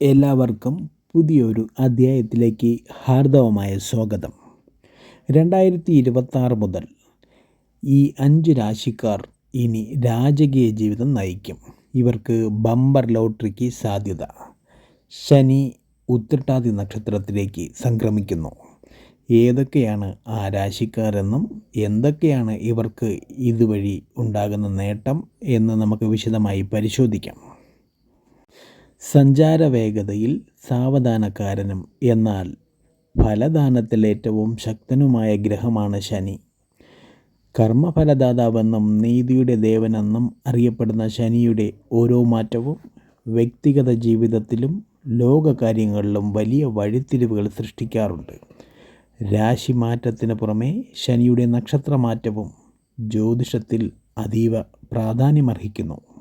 എല്ലാവർക്കും പുതിയൊരു അധ്യായത്തിലേക്ക് ഹാർദവമായ സ്വാഗതം. രണ്ടായിരത്തി ഇരുപത്താറ് മുതൽ ഈ അഞ്ച് രാശിക്കാർ ഇനി രാജകീയ ജീവിതം നയിക്കും. ഇവർക്ക് ബമ്പർ ലോട്ടറിക്ക് സാധ്യത. ശനി ഉത്രട്ടാതി നക്ഷത്രത്തിലേക്ക് സംക്രമിക്കുന്നു. ഏതൊക്കെയാണ് ആ രാശിക്കാരെന്നും എന്തൊക്കെയാണ് ഇവർക്ക് ഇതുവഴി ഉണ്ടാകുന്ന നേട്ടം എന്ന് നമുക്ക് വിശദമായി പരിശോധിക്കാം. സഞ്ചാര വേഗതയിൽ സാവധാനക്കാരനും. എന്നാൽ ഫലദാനത്തിലേറ്റവും ശക്തനുമായ ഗ്രഹമാണ് ശനി. കർമ്മഫലദാതാവെന്നും നീതിയുടെ ദേവനെന്നും അറിയപ്പെടുന്ന ശനിയുടെ ഓരോ മാറ്റവും വ്യക്തിഗത ജീവിതത്തിലും ലോകകാര്യങ്ങളിലും വലിയ വഴിത്തിരിവുകൾ സൃഷ്ടിക്കാറുണ്ട്. രാശി മാറ്റത്തിന് പുറമെ ശനിയുടെ നക്ഷത്രമാറ്റവും ജ്യോതിഷത്തിൽ അതീവ പ്രാധാന്യമർഹിക്കുന്നു.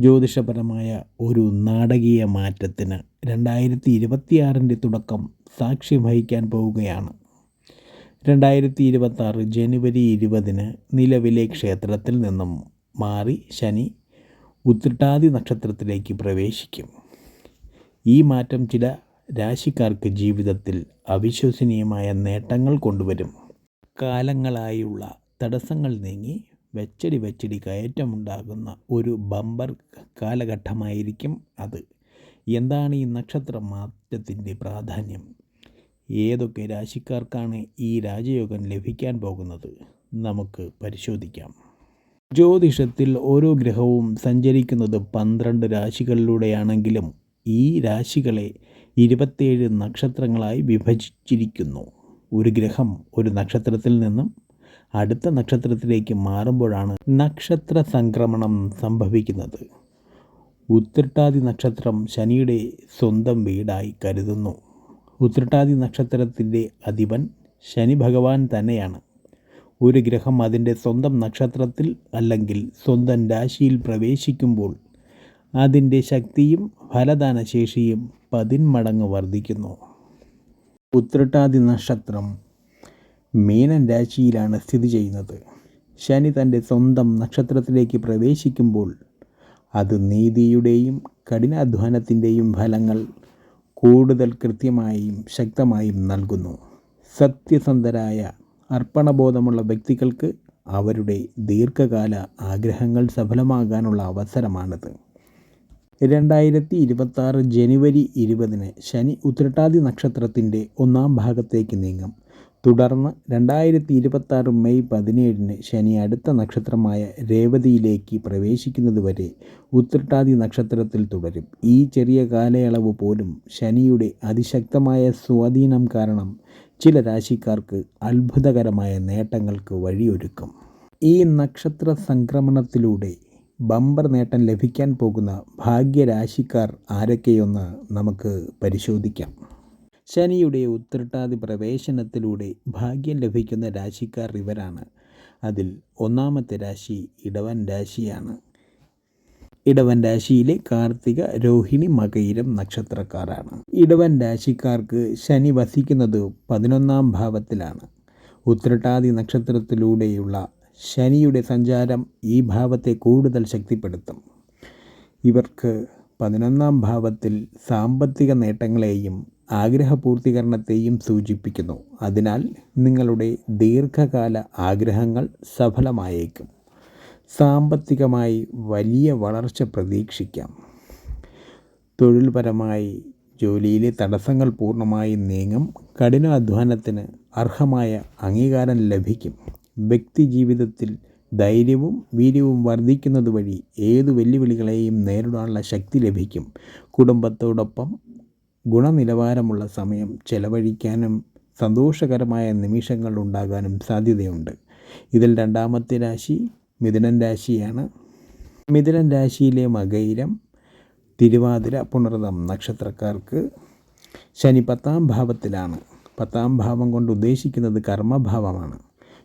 ജ്യോതിഷപരമായ ഒരു നാടകീയ മാറ്റത്തിന് രണ്ടായിരത്തി ഇരുപത്തിയാറിന്റെ തുടക്കം സാക്ഷ്യം വഹിക്കാൻ പോവുകയാണ്. രണ്ടായിരത്തി ഇരുപത്താറ് ജനുവരി ഇരുപതിന് നിലവിലെ ക്ഷേത്രത്തിൽ നിന്നും മാറി ശനി ഉത്രട്ടാതി നക്ഷത്രത്തിലേക്ക് പ്രവേശിക്കും. ഈ മാറ്റം ചില രാശിക്കാർക്ക് ജീവിതത്തിൽ അവിശ്വസനീയമായ നേട്ടങ്ങൾ കൊണ്ടുവരും. കാലങ്ങളായുള്ള തടസ്സങ്ങൾ നീങ്ങി വെച്ചടി വെച്ചടി കയറ്റമുണ്ടാകുന്ന ഒരു ബമ്പർ കാലഘട്ടമായിരിക്കും അത്. എന്താണ് ഈ നക്ഷത്ര മാറ്റത്തിന്റെ പ്രാധാന്യം? ഏതൊക്കെ രാശിക്കാർക്കാണ് ഈ രാജയോഗം ലഭിക്കാൻ പോകുന്നത്? നമുക്ക് പരിശോധിക്കാം. ജ്യോതിഷത്തിൽ ഓരോ ഗ്രഹവും സഞ്ചരിക്കുന്നത് പന്ത്രണ്ട് രാശികളിലൂടെയാണെങ്കിലും ഈ രാശികളെ ഇരുപത്തേഴ് നക്ഷത്രങ്ങളായി വിഭജിച്ചിരിക്കുന്നു. ഒരു ഗ്രഹം ഒരു നക്ഷത്രത്തിൽ നിന്നും അടുത്ത നക്ഷത്രത്തിലേക്ക് മാറുമ്പോഴാണ് നക്ഷത്ര സംക്രമണം സംഭവിക്കുന്നത്. ഉത്രട്ടാതി നക്ഷത്രം ശനിയുടെ സ്വന്തം വീടായി കരുതുന്നു. ഉത്രട്ടാതി നക്ഷത്രത്തിന്റെ അധിപൻ ശനി ഭഗവാൻ തന്നെയാണ്. ഒരു ഗ്രഹം അതിന്റെ സ്വന്തം നക്ഷത്രത്തിൽ അല്ലെങ്കിൽ സ്വന്തം രാശിയിൽ പ്രവേശിക്കുമ്പോൾ അതിന്റെ ശക്തിയും ഫലദാന ശേഷിയും പതിന്മടങ്ങ് വർദ്ധിക്കുന്നു. ഉത്രട്ടാതി നക്ഷത്രം മീനൻ രാശിയിലാണ് സ്ഥിതി ചെയ്യുന്നത്. ശനി തന്റെ സ്വന്തം നക്ഷത്രത്തിലേക്ക് പ്രവേശിക്കുമ്പോൾ അത് നീതിയുടെയും കഠിനാധ്വാനത്തിന്റെയും ഫലങ്ങൾ കൂടുതൽ കൃത്യമായും ശക്തമായും നൽകുന്നു. സത്യസന്ധരായ അർപ്പണബോധമുള്ള വ്യക്തികൾക്ക് അവരുടെ ദീർഘകാല ആഗ്രഹങ്ങൾ സഫലമാകാനുള്ള അവസരമാണിത്. രണ്ടായിരത്തി ഇരുപത്താറ് ജനുവരി ഇരുപതിന് ശനി ഉത്രട്ടാതി നക്ഷത്രത്തിന്റെ ഒന്നാം ഭാഗത്തേക്ക് നീങ്ങും. തുടർന്ന് രണ്ടായിരത്തി ഇരുപത്താറ് മെയ് പതിനേഴിന് ശനി അടുത്ത നക്ഷത്രമായ രേവതിയിലേക്ക് പ്രവേശിക്കുന്നതുവരെ ഉത്രട്ടാതി നക്ഷത്രത്തിൽ തുടരും. ഈ ചെറിയ കാലയളവ് പോലും ശനിയുടെ അതിശക്തമായ സ്വാധീനം കാരണം ചില രാശിക്കാർക്ക് അത്ഭുതകരമായ നേട്ടങ്ങൾക്ക് വഴിയൊരുക്കും. ഈ നക്ഷത്ര സംക്രമണത്തിലൂടെ ബമ്പർ നേട്ടം ലഭിക്കാൻ പോകുന്ന ഭാഗ്യരാശിക്കാർ ആരൊക്കെയൊന്ന് നമുക്ക് പരിശോധിക്കാം. ശനിയുടെ ഉത്രട്ടാതി പ്രവേശനത്തിലൂടെ ഭാഗ്യം ലഭിക്കുന്ന രാശിക്കാർ ഇവരാണ്. അതിൽ ഒന്നാമത്തെ രാശി ഇടവൻ രാശിയാണ്. ഇടവൻ രാശിയിലെ കാർത്തിക രോഹിണി മകയിരം നക്ഷത്രക്കാരാണ്. ഇടവൻ രാശിക്കാർക്ക് ശനി വസിക്കുന്നത് പതിനൊന്നാം ഭാവത്തിലാണ്. ഉത്രട്ടാതി നക്ഷത്രത്തിലൂടെയുള്ള ശനിയുടെ സഞ്ചാരം ഈ ഭാവത്തെ കൂടുതൽ ശക്തിപ്പെടുത്തും. ഇവർക്ക് പതിനൊന്നാം ഭാവത്തിൽ സാമ്പത്തിക നേട്ടങ്ങളെയും ആഗ്രഹപൂർത്തീകരണത്തെയും സൂചിപ്പിക്കുന്നു. അതിനാൽ നിങ്ങളുടെ ദീർഘകാല ആഗ്രഹങ്ങൾ സഫലമായേക്കും. സാമ്പത്തികമായി വലിയ വളർച്ച പ്രതീക്ഷിക്കാം. തൊഴിൽപരമായി ജോലിയിലെ തടസ്സങ്ങൾ പൂർണമായി നീങ്ങും. കഠിനാധ്വാനത്തിന് അർഹമായ അംഗീകാരം ലഭിക്കും. വ്യക്തി ജീവിതത്തിൽ ധൈര്യവും വീര്യവും വർദ്ധിക്കുന്നത് വഴി ഏതു വെല്ലുവിളികളെയും നേരിടാനുള്ള ശക്തി ലഭിക്കും. കുടുംബത്തോടൊപ്പം ഗുണനിലവാരമുള്ള സമയം ചെലവഴിക്കാനും സന്തോഷകരമായ നിമിഷങ്ങൾ ഉണ്ടാകാനും സാധ്യതയുണ്ട്. ഇതിൽ രണ്ടാമത്തെ രാശി മിഥുനൻ രാശിയാണ്. മിഥുനൻ രാശിയിലെ മകയിരം തിരുവാതിര പുണർതം നക്ഷത്രക്കാർക്ക് ശനി പത്താം ഭാവത്തിലാണ്. പത്താം ഭാവം കൊണ്ട് ഉദ്ദേശിക്കുന്നത് കർമ്മഭാവമാണ്.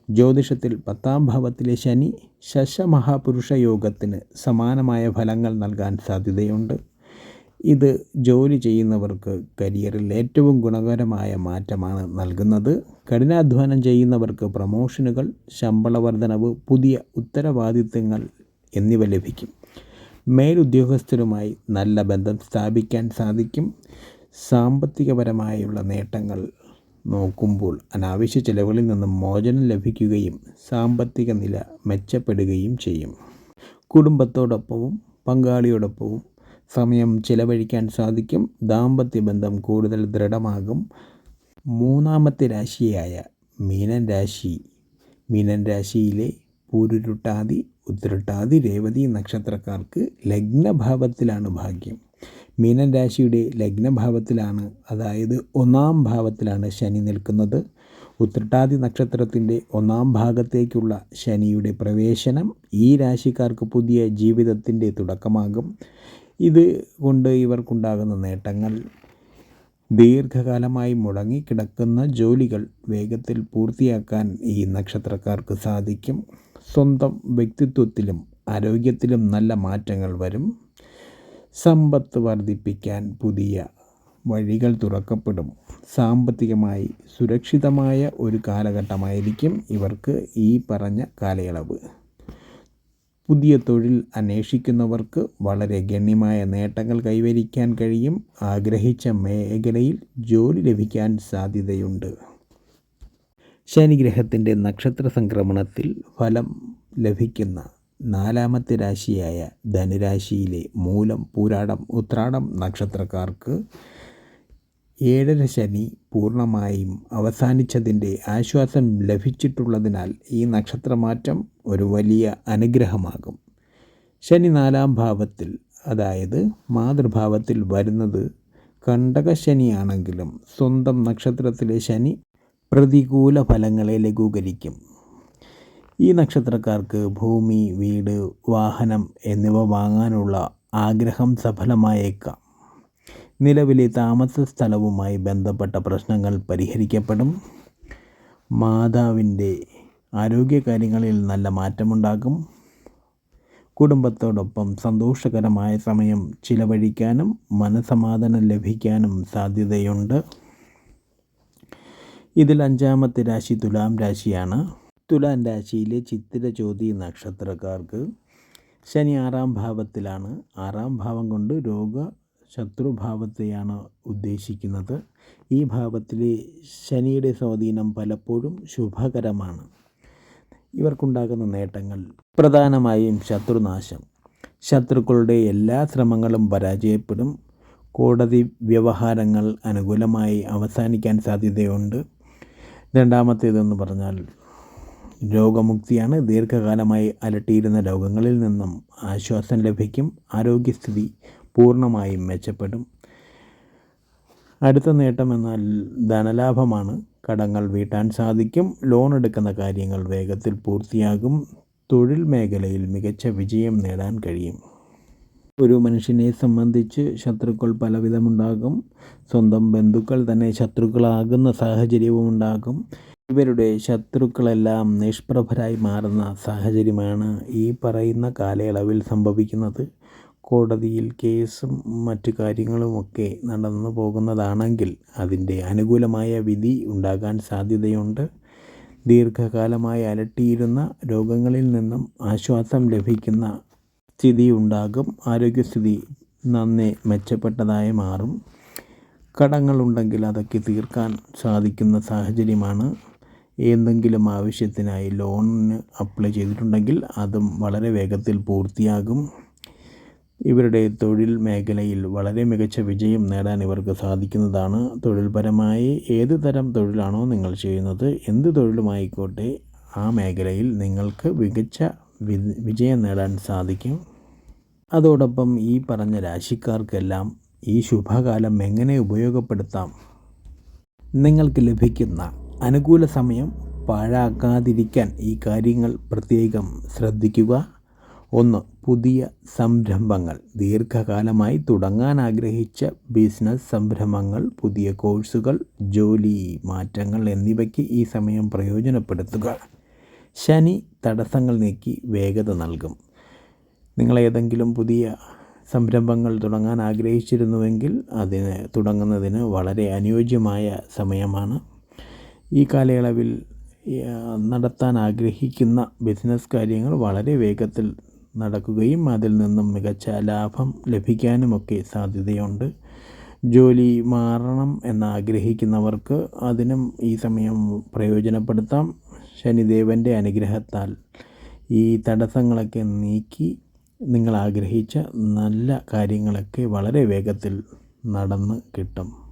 ജ്യോതിഷത്തിൽ പത്താം ഭാവത്തിലെ ശനി ശശമഹാപുരുഷ യോഗത്തിന് സമാനമായ ഫലങ്ങൾ നൽകാൻ സാധ്യതയുണ്ട്. ഇത് ജോലി ചെയ്യുന്നവർക്ക് കരിയറിൽ ഏറ്റവും ഗുണകരമായ മാറ്റമാണ് നൽകുന്നത്. കഠിനാധ്വാനം ചെയ്യുന്നവർക്ക് പ്രമോഷനുകൾ ശമ്പള വർധനവ് പുതിയ ഉത്തരവാദിത്തങ്ങൾ എന്നിവ ലഭിക്കും. മേലുദ്യോഗസ്ഥരുമായി നല്ല ബന്ധം സ്ഥാപിക്കാൻ സാധിക്കും. സാമ്പത്തികപരമായുള്ള നേട്ടങ്ങൾ നോക്കുമ്പോൾ അനാവശ്യ ചിലവുകളിൽ നിന്നും മോചനം ലഭിക്കുകയും സാമ്പത്തിക നില മെച്ചപ്പെടുകയും ചെയ്യും. കുടുംബത്തോടൊപ്പവും പങ്കാളിയോടൊപ്പവും സമയം ചിലവഴിക്കാൻ സാധിക്കും. ദാമ്പത്യ ബന്ധം കൂടുതൽ ദൃഢമാകും. മൂന്നാമത്തെ രാശിയായ മീനൻ രാശി. മീനൻ രാശിയിലെ പൂരുരുട്ടാതി ഉത്രട്ടാതി രേവതി നക്ഷത്രക്കാർക്ക് ലഗ്നഭാവത്തിലാണ് ഭാഗ്യം. മീനൻ രാശിയുടെ ലഗ്നഭാവത്തിലാണ് അതായത് ഒന്നാം ഭാവത്തിലാണ് ശനി നിൽക്കുന്നത്. ഉത്രട്ടാതി നക്ഷത്രത്തിന്റെ ഒന്നാം ഭാഗത്തേക്കുള്ള ശനിയുടെ പ്രവേശനം ഈ രാശിക്കാർക്ക് പുതിയ ജീവിതത്തിന്റെ തുടക്കമാകും. ഇത് കൊണ്ട് ഇവർക്കുണ്ടാകുന്ന നേട്ടങ്ങൾ ദീർഘകാലമായി മുടങ്ങിക്കിടക്കുന്ന ജോലികൾ വേഗത്തിൽ പൂർത്തിയാക്കാൻ ഈ നക്ഷത്രക്കാർക്ക് സാധിക്കും. സ്വന്തം വ്യക്തിത്വത്തിലും ആരോഗ്യത്തിലും നല്ല മാറ്റങ്ങൾ വരും. സമ്പത്ത് വർദ്ധിപ്പിക്കാൻ പുതിയ വഴികൾ തുറക്കപ്പെടും. സാമ്പത്തികമായി സുരക്ഷിതമായ ഒരു കാലഘട്ടമായിരിക്കും ഇവർക്ക് ഈ പറഞ്ഞ കാലയളവ്. പുതിയ തൊഴിൽ അന്വേഷിക്കുന്നവർക്ക് വളരെ ഗണ്യമായ നേട്ടങ്ങൾ കൈവരിക്കാൻ കഴിയും. ആഗ്രഹിച്ച മേഖലയിൽ ജോലി ലഭിക്കാൻ സാധ്യതയുണ്ട്. ശനിഗ്രഹത്തിന്റെ നക്ഷത്ര സംക്രമണത്തിൽ ഫലം ലഭിക്കുന്ന നാലാമത്തെ രാശിയായ ധനുരാശിയിലെ മൂലം പൂരാടം ഉത്രാടം നക്ഷത്രക്കാർക്ക് ഏഴര ശനി പൂർണമായും അവസാനിച്ചതിന്റെ ആശ്വാസം ലഭിച്ചിട്ടുള്ളതിനാൽ ഈ നക്ഷത്രമാറ്റം ഒരു വലിയ അനുഗ്രഹമാകും. ശനി നാലാം ഭാവത്തിൽ അതായത് മാതൃഭാവത്തിൽ വരുന്നത് കണ്ടകശനിയാണെങ്കിലും സ്വന്തം നക്ഷത്രത്തിലെ ശനി പ്രതികൂല ഫലങ്ങളെ ലഘൂകരിക്കും. ഈ നക്ഷത്രക്കാർക്ക് ഭൂമി വീട് വാഹനം എന്നിവ വാങ്ങാനുള്ള ആഗ്രഹം സഫലമായേക്കാം. നിലവിലെ താമസ സ്ഥലവുമായി ബന്ധപ്പെട്ട പ്രശ്നങ്ങൾ പരിഹരിക്കപ്പെടും. മാതാവിന്റെ ആരോഗ്യകാര്യങ്ങളിൽ നല്ല മാറ്റമുണ്ടാകും. കുടുംബത്തോടൊപ്പം സന്തോഷകരമായ സമയം ചിലവഴിക്കാനും മനസമാധാനം ലഭിക്കാനും സാധ്യതയുണ്ട്. ഇതിൽ അഞ്ചാമത്തെ രാശി തുലാം രാശിയാണ്. തുലാം രാശിയിലെ ചിത്തിര ജ്യോതി നക്ഷത്രക്കാർക്ക് ശനി ആറാം ഭാവത്തിലാണ്. ആറാം ഭാവം കൊണ്ട് രോഗ ശത്രുഭാവത്തെയാണ് ഉദ്ദേശിക്കുന്നത്. ഈ ഭാവത്തിലെ ശനിയുടെ സ്വാധീനം പലപ്പോഴും ശുഭകരമാണ്. ഇവർക്കുണ്ടാകുന്ന നേട്ടങ്ങൾ. പ്രധാനമായും ശത്രുനാശം. ശത്രുക്കളുടെ എല്ലാ ശ്രമങ്ങളും പരാജയപ്പെടും. കോടതി വ്യവഹാരങ്ങൾ അനുകൂലമായി അവസാനിക്കാൻ സാധ്യതയുണ്ട്. രണ്ടാമത്തേതെന്ന് പറഞ്ഞാൽ രോഗമുക്തിയാണ് ദീർഘകാലമായി അലട്ടിയിരുന്ന രോഗങ്ങളിൽ നിന്നും ആശ്വാസം ലഭിക്കും. ആരോഗ്യസ്ഥിതി പൂർണമായും മെച്ചപ്പെടും. അടുത്ത നേട്ടം എന്നാൽ ധനലാഭമാണ്. കടങ്ങൾ വീട്ടാൻ സാധിക്കും. ലോൺ എടുക്കുന്ന കാര്യങ്ങൾ വേഗത്തിൽ പൂർത്തിയാകും. തൊഴിൽ മേഖലയിൽ മികച്ച വിജയം നേടാൻ കഴിയും. ഒരു മനുഷ്യനെ സംബന്ധിച്ച് ശത്രുക്കൾ പലവിധമുണ്ടാകും. സ്വന്തം ബന്ധുക്കൾ തന്നെ ശത്രുക്കളാകുന്ന സാഹചര്യവും ഉണ്ടാകും ഇവരുടെ ശത്രുക്കളെല്ലാം നിഷ്പ്രഭരായി മാറുന്ന സാഹചര്യമാണ് ഈ പറയുന്ന കാലയളവിൽ സംഭവിക്കുന്നത്. കോടതിയിൽ കേസും മറ്റു കാര്യങ്ങളുമൊക്കെ നടന്നു പോകുന്നതാണെങ്കിൽ അതിന്റെ അനുകൂലമായ വിധി ഉണ്ടാകാൻ സാധ്യതയുണ്ട്. ദീർഘകാലമായി അലട്ടിയിരുന്ന രോഗങ്ങളിൽ നിന്നും ആശ്വാസം ലഭിക്കുന്ന സ്ഥിതി ഉണ്ടാകും ആരോഗ്യസ്ഥിതി നന്നേ മെച്ചപ്പെട്ടതായി മാറും. കടങ്ങളുണ്ടെങ്കിൽ അതൊക്കെ തീർക്കാൻ സാധിക്കുന്ന സാഹചര്യമാണ്. എന്തെങ്കിലും ആവശ്യത്തിനായി ലോണിന് അപ്ലൈ ചെയ്തിട്ടുണ്ടെങ്കിൽ അതും വളരെ വേഗത്തിൽ പൂർത്തിയാകും. ഇവരുടെ തൊഴിൽ മേഖലയിൽ വളരെ മികച്ച വിജയം നേടാൻ ഇവർക്ക് സാധിക്കുന്നതാണ്. തൊഴിൽപരമായി ഏത് തരം തൊഴിലാണോ നിങ്ങൾ ചെയ്യുന്നത് എന്ത് തൊഴിലുമായിക്കോട്ടെ ആ മേഖലയിൽ നിങ്ങൾക്ക് മികച്ച വിജയം നേടാൻ സാധിക്കും. അതോടൊപ്പം ഈ പറഞ്ഞ രാശിക്കാർക്കെല്ലാം ഈ ശുഭകാലം എങ്ങനെ ഉപയോഗപ്പെടുത്താം? നിങ്ങൾക്ക് ലഭിക്കുന്ന അനുകൂല സമയം പാഴാക്കാതിരിക്കാൻ ഈ കാര്യങ്ങൾ പ്രത്യേകം ശ്രദ്ധിക്കുക. ഒന്ന് പുതിയ സംരംഭങ്ങൾ. ദീർഘകാലമായി തുടങ്ങാൻ ആഗ്രഹിച്ച ബിസിനസ് സംരംഭങ്ങൾ പുതിയ കോഴ്സുകൾ ജോലി മാറ്റങ്ങൾ എന്നിവയ്ക്ക് ഈ സമയം പ്രയോജനപ്പെടുത്തുക. ശനി തടസ്സങ്ങൾ നീക്കി വേഗത നൽകും. നിങ്ങൾ ഏതെങ്കിലും പുതിയ സംരംഭങ്ങൾ തുടങ്ങാൻ ആഗ്രഹിച്ചിരുന്നുവെങ്കിൽ അതിന് തുടങ്ങുന്നതിന് വളരെ അനുയോജ്യമായ സമയമാണ്. ഈ കാലയളവിൽ നടത്താൻ ആഗ്രഹിക്കുന്ന ബിസിനസ് കാര്യങ്ങൾ വളരെ വേഗത്തിൽ നടക്കുകയും അതിൽ നിന്നും മികച്ച ലാഭം ലഭിക്കാനുമൊക്കെ സാധ്യതയുണ്ട്. ജോലി മാറണം എന്നാഗ്രഹിക്കുന്നവർക്ക് അതിനും ഈ സമയം പ്രയോജനപ്പെടുത്താം. ശനിദേവന്റെ അനുഗ്രഹത്താൽ ഈ തടസ്സങ്ങളൊക്കെ നീക്കി നിങ്ങൾ ആഗ്രഹിച്ച നല്ല കാര്യങ്ങളൊക്കെ വളരെ വേഗത്തിൽ നടന്ന് കിട്ടും.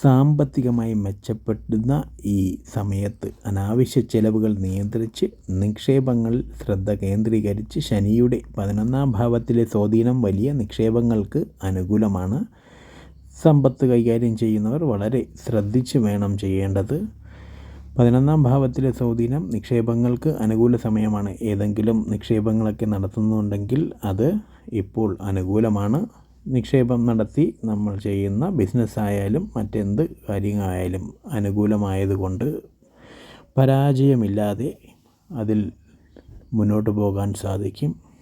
സാമ്പത്തികമായി മെച്ചപ്പെടുന്ന ഈ സമയത്ത് അനാവശ്യ ചെലവുകൾ നിയന്ത്രിച്ച് നിക്ഷേപങ്ങളിൽ ശ്രദ്ധ കേന്ദ്രീകരിച്ച് ശനിയുടെ പതിനൊന്നാം ഭാവത്തിലെ സ്വാധീനം വലിയ നിക്ഷേപങ്ങൾക്ക് അനുകൂലമാണ്. സമ്പത്ത് കൈകാര്യം ചെയ്യുന്നവർ വളരെ ശ്രദ്ധിച്ച് വേണം ചെയ്യേണ്ടത്. പതിനൊന്നാം ഭാവത്തിലെ സ്വാധീനം നിക്ഷേപങ്ങൾക്ക് അനുകൂല സമയമാണ്. ഏതെങ്കിലും നിക്ഷേപങ്ങളൊക്കെ നടത്തുന്നുണ്ടെങ്കിൽ അത് ഇപ്പോൾ അനുകൂലമാണ്. നിക്ഷേപം നടത്തി നമ്മൾ ചെയ്യുന്ന ബിസിനസ്സായാലും മറ്റെന്ത് കാര്യങ്ങളായാലും അനുകൂലമായതുകൊണ്ട് പരാജയമില്ലാതെ അതിൽ മുന്നോട്ട് പോകാൻ സാധിക്കും.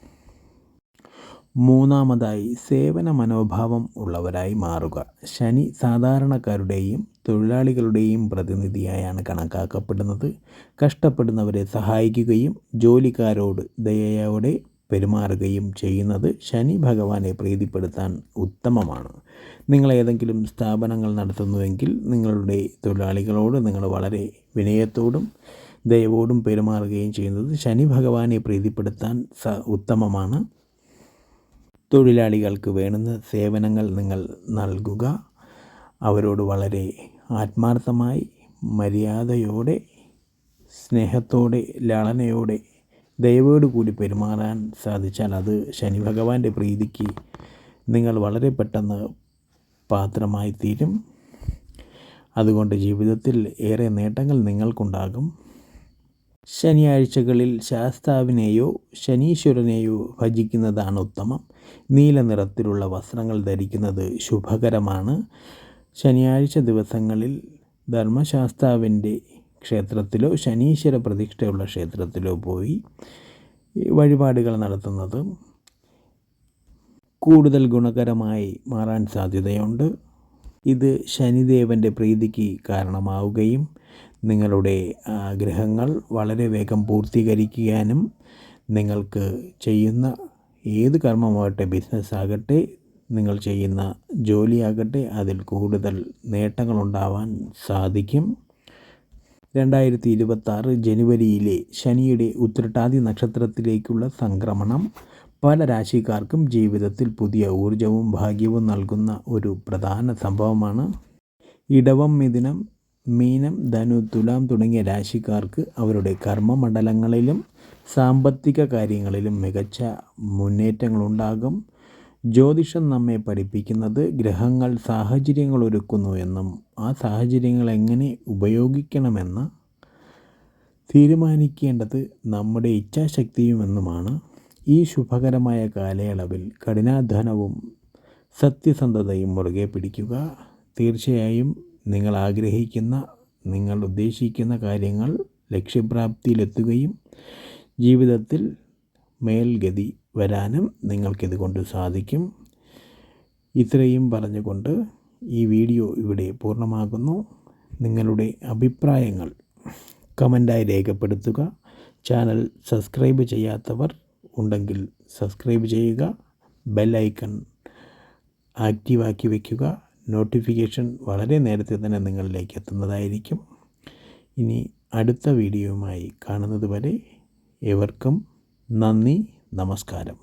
മൂന്നാമതായി സേവന മനോഭാവം ഉള്ളവരായി മാറുക. ശനി സാധാരണക്കാരുടെയും തൊഴിലാളികളുടെയും പ്രതിനിധിയായാണ് കണക്കാക്കപ്പെടുന്നത്. കഷ്ടപ്പെടുന്നവരെ സഹായിക്കുകയും ജോലിക്കാരോട് ദയയോടെ പെരുമാറുകയും ചെയ്യുന്നത് ശനി ഭഗവാനെ പ്രീതിപ്പെടുത്താൻ ഉത്തമമാണ്. നിങ്ങൾ ഏതെങ്കിലും സ്ഥാപനങ്ങൾ നടത്തുന്നുവെങ്കിൽ നിങ്ങളുടെ തൊഴിലാളികളോട് നിങ്ങൾ വളരെ വിനയത്തോടും ദയവോടും പെരുമാറുകയും ചെയ്യുന്നത് ശനി ഭഗവാനെ പ്രീതിപ്പെടുത്താൻ സ ഉത്തമമാണ്. തൊഴിലാളികൾക്ക് വേണ്ടുന്ന സേവനങ്ങൾ നിങ്ങൾ നൽകുക. അവരോട് വളരെ ആത്മാർത്ഥമായി മര്യാദയോടെ സ്നേഹത്തോടെ ലാളനയോടെ ദയവോട് കൂടി പെരുമാറാൻ സാധിച്ചാൽ അത് ശനി ഭഗവാന്റെ പ്രീതിക്ക് നിങ്ങൾ വളരെ പെട്ടെന്ന് പാത്രമായി തീരും അതുകൊണ്ട് ജീവിതത്തിൽ ഏറെ നേട്ടങ്ങൾ നിങ്ങൾക്കുണ്ടാകും. ശനിയാഴ്ചകളിൽ ശാസ്താവിനെയോ ശനീശ്വരനെയോ ഭജിക്കുന്നതാണ് ഉത്തമം. നീല നിറത്തിലുള്ള വസ്ത്രങ്ങൾ ധരിക്കുന്നത് ശുഭകരമാണ്. ശനിയാഴ്ച ദിവസങ്ങളിൽ ധർമ്മശാസ്താവിന്റെ ക്ഷേത്രത്തിലോ ശനീശ്വര പ്രതിഷ്ഠയുള്ള ക്ഷേത്രത്തിലോ പോയി വഴിപാടുകൾ നടത്തുന്നത് കൂടുതൽ ഗുണകരമായി മാറാൻ സാധ്യതയുണ്ട്. ഇത് ശനിദേവന്റെ പ്രീതിക്ക് കാരണമാവുകയും നിങ്ങളുടെ ആഗ്രഹങ്ങൾ വളരെ വേഗം പൂർത്തീകരിക്കാനും നിങ്ങൾക്ക് ചെയ്യുന്ന ഏത് കർമ്മമാകട്ടെ ബിസിനസ് ആകട്ടെ നിങ്ങൾ ചെയ്യുന്ന ജോലിയാകട്ടെ അതിൽ കൂടുതൽ നേട്ടങ്ങളുണ്ടാവാൻ സാധിക്കും. രണ്ടായിരത്തി ഇരുപത്താറ് ജനുവരിയിലെ ശനിയുടെ ഉത്രട്ടാതി നക്ഷത്രത്തിലേക്കുള്ള സംക്രമണം. പല രാശിക്കാർക്കും ജീവിതത്തിൽ പുതിയ ഊർജവും ഭാഗ്യവും നൽകുന്ന ഒരു പ്രധാന സംഭവമാണ്. ഇടവം മിഥുനം മീനം ധനു തുലാം തുടങ്ങിയ രാശിക്കാർക്ക് അവരുടെ കർമ്മമണ്ഡലങ്ങളിലും സാമ്പത്തിക കാര്യങ്ങളിലും മികച്ച മുന്നേറ്റങ്ങളുണ്ടാകും. ജ്യോതിഷം നമ്മെ പഠിപ്പിക്കുന്നത് ഗ്രഹങ്ങൾ സാഹചര്യങ്ങൾ ഒരുക്കുന്നു എന്നും ആ സാഹചര്യങ്ങൾ എങ്ങനെ ഉപയോഗിക്കണമെന്ന് തീരുമാനിക്കേണ്ടത് നമ്മുടെ ഇച്ഛാശക്തിയുമെന്നുമാണ് ഈ ശുഭകരമായ കാലയളവിൽ കഠിനാധ്വാനവും സത്യസന്ധതയും മുറുകെ പിടിക്കുക. തീർച്ചയായും നിങ്ങൾ ആഗ്രഹിക്കുന്ന നിങ്ങൾ ഉദ്ദേശിക്കുന്ന കാര്യങ്ങൾ ലക്ഷ്യപ്രാപ്തിയിലെത്തുകയും ജീവിതത്തിൽ മേൽഗതി വരാനും നിങ്ങൾക്കിതുകൊണ്ട് സാധിക്കും. ഇത്രയും പറഞ്ഞുകൊണ്ട് ഈ വീഡിയോ ഇവിടെ പൂർണമാകുന്നു. നിങ്ങളുടെ അഭിപ്രായങ്ങൾ കമന്റായി രേഖപ്പെടുത്തുക. ചാനൽ സബ്സ്ക്രൈബ് ചെയ്യാത്തവർ ഉണ്ടെങ്കിൽ സബ്സ്ക്രൈബ് ചെയ്യുക. ബെൽ ഐക്കൺ ആക്റ്റീവാക്കി വയ്ക്കുക നോട്ടിഫിക്കേഷൻ വളരെ നേരത്തെ തന്നെ നിങ്ങളിലേക്ക് എത്തുന്നതായിരിക്കും. ഇനി അടുത്ത വീഡിയോയുമായി കാണുന്നത് വരെ ഏവർക്കും നന്ദി. നമസ്കാരം.